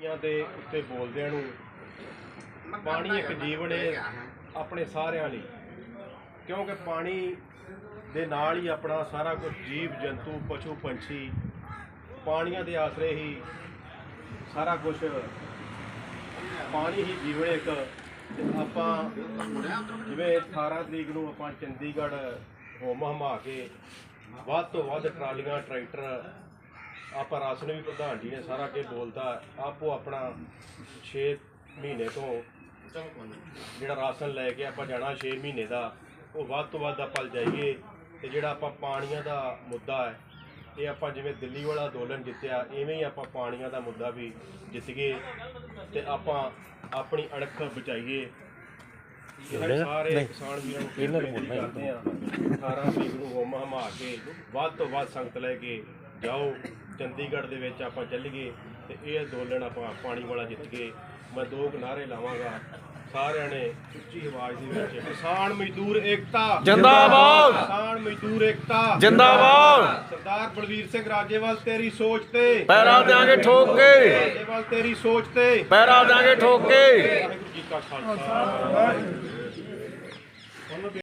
ਪਾਣੀਆਂ ਦੇ ਉੱਤੇ ਬੋਲਦਿਆਂ ਨੂੰ ਪਾਣੀ ਇੱਕ ਜੀਵਨ ਹੈ ਆਪਣੇ ਸਾਰਿਆਂ ਲਈ। ਕਿਉਂਕਿ ਪਾਣੀ ਦੇ ਨਾਲ ਹੀ ਆਪਣਾ ਸਾਰਾ ਕੁਝ ਜੀਵ, ਜੰਤੂ, ਪਸ਼ੂ, ਪੰਛੀ ਪਾਣੀਆਂ ਦੇ ਆਸਰੇ ਹੀ ਸਾਰਾ ਕੁਝ ਪਾਣੀ ਹੀ ਜੀਵਨ ਇੱਕ। ਆਪਾਂ ਜਿਵੇਂ 18 ਤਰੀਕ ਨੂੰ ਆਪਾਂ ਚੰਡੀਗੜ੍ਹ ਹੋਮ ਹਮਾ ਕੇ ਵੱਧ ਤੋਂ ਵੱਧ ਟਰਾਲੀਆਂ, ਟਰੈਕਟਰ ਆਪਾਂ ਰਾਸ਼ਨ ਵੀ ਪ੍ਰਧਾਨ ਜੀ ਨੇ ਸਾਰਾ ਕੇ ਬੋਲਤਾ, ਆਪੋ ਆਪਣਾ 6 ਮਹੀਨੇ ਤੋਂ ਜਿਹੜਾ ਰਾਸ਼ਨ ਲੈ ਕੇ ਆਪਾਂ ਜਾਣਾ 6 ਮਹੀਨੇ ਦਾ, ਉਹ ਵੱਧ ਤੋਂ ਵੱਧ ਆਪਾਂ ਜਾਈਏ ਤੇ ਜਿਹੜਾ ਆਪਾਂ ਪਾਣੀਆਂ ਦਾ ਮੁੱਦਾ ਹੈ, ਇਹ ਆਪਾਂ ਜਿਵੇਂ ਦਿੱਲੀ ਵਾਲਾ ਅੰਦੋਲਨ ਜਿੱਤਿਆ ਐਵੇਂ ਹੀ ਆਪਾਂ ਪਾਣੀਆਂ ਦਾ ਮੁੱਦਾ ਵੀ ਜਿੱਤ ਗਏ ਤੇ ਆਪਾਂ ਆਪਣੀ ਅਣਖ ਬਚਾਈਏ। ਸਾਰੇ ਕਿਸਾਨ ਵੀਰਾਂ ਨੂੰ ਇਹਨਾਂ ਨੂੰ ਆ। 18 ਤਰੀਕ ਨੂੰ ਹੋਮ ਹਮਾ ਕੇ ਵੱਧ ਤੋਂ ਵੱਧ ਸੰਗਤ ਲੈ ਕੇ ਜਾਓ। ਚੰਡੀਗੜ੍ਹ ਦੇ ਵਿੱਚ ਆਪਾਂ ਚੱਲੀਏ ਤੇ ਇਹ ਅੰਦੋਲਨ ਆਪਾਂ ਪਾਣੀ ਵਾਲਾ ਜਿੱਤ ਕੇ ਮੈਂ ਦੋ ਕਿਨਾਰੇ ਲਾਵਾਂਗਾ। ਸਾਰਿਆਂ ਨੇ ਉੱਚੀ ਆਵਾਜ਼ ਦੇ ਵਿੱਚ ਕਿਸਾਨ ਮਜ਼ਦੂਰ ਏਕਤਾ। ਜਿੰਦਾਬਾਦ। ਕਿਸਾਨ ਮਜ਼ਦੂਰ ਏਕਤਾ। ਜਿੰਦਾਬਾਦ। ਸਰਦਾਰ ਬਲਵੀਰ ਸਿੰਘ ਰਾਜੇਵਾਲ ਤੇਰੀ ਸੋਚ ਤੇ। ਪੈਰਾ ਦਿਆਂਗੇ ਠੋਕ ਕੇ। ਰਾਜੇਵਾਲ ਤੇਰੀ ਸੋਚ ਤੇ। ਪੈਰਾ ਦਿਆਂਗੇ ਠੋਕ ਕੇ। ਵਾਹਿਗੁਰੂ ਜੀ ਕਾ ਖਾਲਸਾ।